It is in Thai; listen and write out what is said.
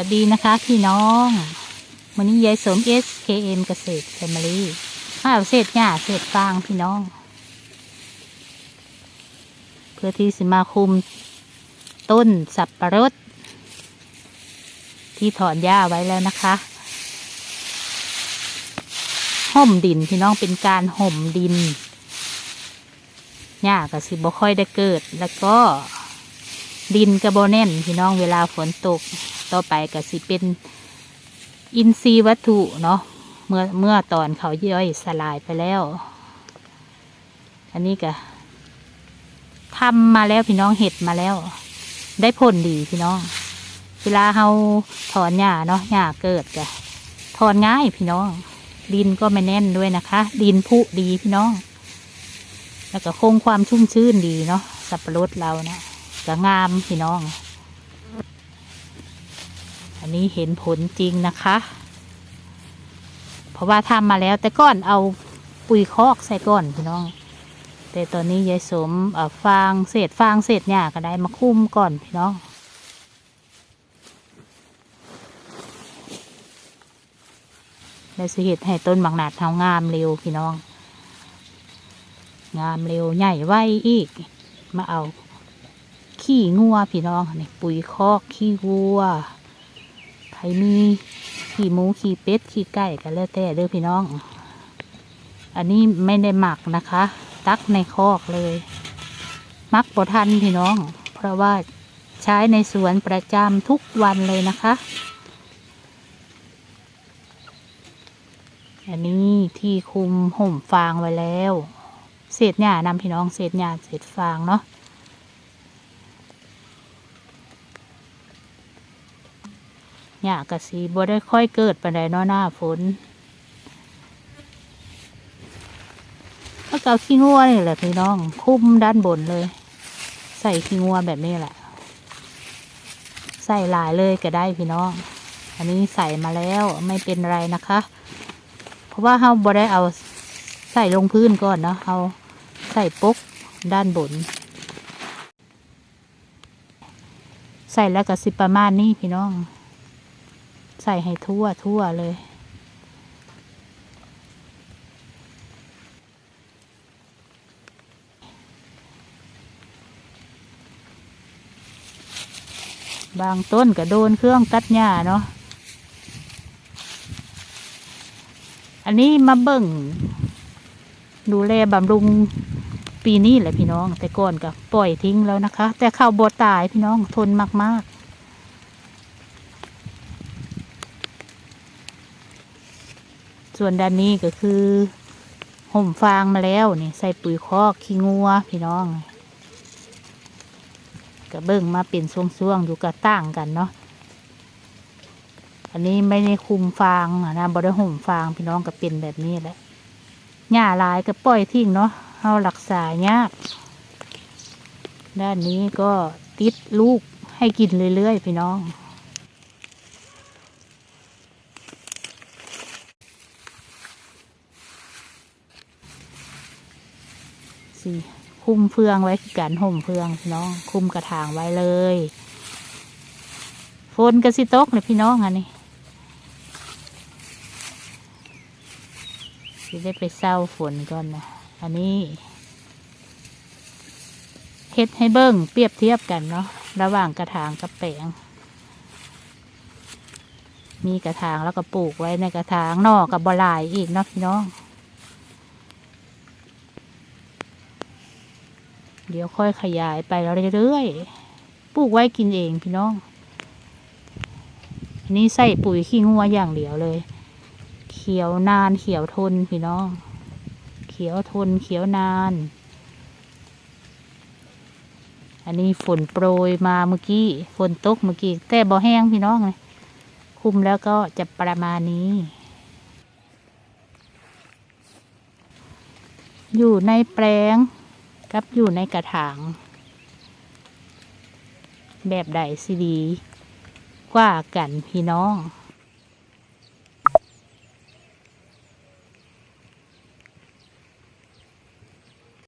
วัสดีนะคะพี่น้อง วันนี้ยายสม SKM เกษตรแฟมิลี่ข้าวเศษหญ้าเศษฟางพี่น้อง เพื่อที่สิมาคุมต้นสับปะรด ที่ถอนหญ้าไว้แล้วนะคะห่มดินพี่น้องเป็นการห่มดินหญ้าก็สิบ่ค่อยได้เกิดแล้วก็ดินกระโบแน่นพี่น้องเวลาฝนตก ต่อไปก็สิเป็นอินทรีย์วัตถุเนาะเมื่อเมื่อตอนเขาย่อยสลายไปแล้ว อันนี้ก็ทำมาแล้วพี่น้องเห็ดมาแล้ว ได้ผลดีพี่น้อง เวลาเราถอนหญ้าเนาะหญ้าเกิดก็ถอนง่ายพี่น้อง ดินก็ไม่แน่นด้วยนะคะ ดินผุดีพี่น้อง แล้วก็คงความชุ่มชื้นดีเนาะสับปะรดเรานะก็งามพี่น้อง อันนี้เห็นผลจริงนะคะ เพราะว่าทำมาแล้วแต่ก่อนเอาปุ๋ยคอกใส่ก่อนพี่น้อง แต่ตอนนี้ยายสมฟางเศษฟางเศษหญ้าก็ได้มาคุ้มก่อนพี่น้องได้สิเหตุให้ต้นบางนาดเทางามเร็วพี่น้อง งามเร็วใหญ่ไวอีก มาเอา ขี้งัวพี่น้องนี่ปุ๋ยคอกขี้วัว ใครมีขี้หมูขี้เป็ดขี้ไก่กันแล้วแต่เด้อพี่น้อง อันนี้ไม่ได้หมักนะคะ ตักในคอกเลยมักปทันพี่น้อง เพราะว่าใช้ในสวนประจำทุกวันเลยนะคะ อันนี้ที่คุมห่มฟางไว้แล้ว เศษหญ้านำพี่น้องเศษหญ้าเศษฟางเนาะ หญ้ากระสีบ่ได้ค่อยเกิดปานใดเนาะหน้าฝนก็เอาขี้งัวนี่แหละพี่น้อง คุ้มด้านบนเลย ใส่ขี้งัวแบบนี้แหละ ใส่หลายเลยก็ได้พี่น้อง อันนี้ใส่มาแล้วไม่เป็นไรนะคะ เพราะว่าเราบ่ได้เอาใส่ลงพื้นก่อนเนาะเอาใส่ปุ๊กด้านบน ใส่แล้วก็สิประมาณนี้พี่น้อง ใส่ให้ทั่วทั่วเลย บางต้นก็โดนเครื่องตัดหญ้าเนาะอันนี้มาเบิ่ง ดูแลบำรุงปีนี้แหละพี่น้อง แต่ก่อนก็ปล่อยทิ้งแล้วนะคะ แต่ข้าวบดตายพี่น้องทนมากๆ ส่วนด้านนี้ก็คือห่มฟางมาแล้วนี่ใส่ปุ๋ยคอกขี้งัวพี่น้องก็เบิ่งมาเป็นช่วงๆอยู่กระต่างกันเนาะอันนี้ไม่ได้คุมฟางนะบ่ได้ห่มฟางพี่น้องก็เป็นแบบนี้แหละหญ้าลายก็ปล่อยทิ้งเนาะเอารักษายากด้านนี้ก็ติดลูกให้กินเรื่อยๆพี่น้อง สิคุมเฟืองไว้คือการห่มเฟืองพี่น้อง คุมกระถางไว้เลยฝนกระสิตกเลยพี่น้องอันนี้สิได้ไปเศร้าฝนก่อนนะอันนี้เฮ็ดให้เบิ้งเปรียบเทียบกันเนาะระหว่างกระถางกับแปลง มีกระถางแล้วก็ปลูกไว้ในกระถางนอกกับบลายอีกเนาะพี่น้อง เดี๋ยวค่อยขยายไปเรื่อยๆ ปลูกไว้กินเองพี่น้อง อันนี้ใส่ปุ๋ยขี้งัวอย่างเดียวเลย เขียวนานเขียวทนพี่น้อง เขียวทนเขียวนาน อันนี้ฝนโปรยมาเมื่อกี้ฝนตกเมื่อกี้แต่บ่แห้งพี่น้องเลยคุมแล้วก็จะประมาณนี้อยู่ในแปลง กับอยู่ในกระถาง แบบใดสิดี กว่ากันพี่น้อง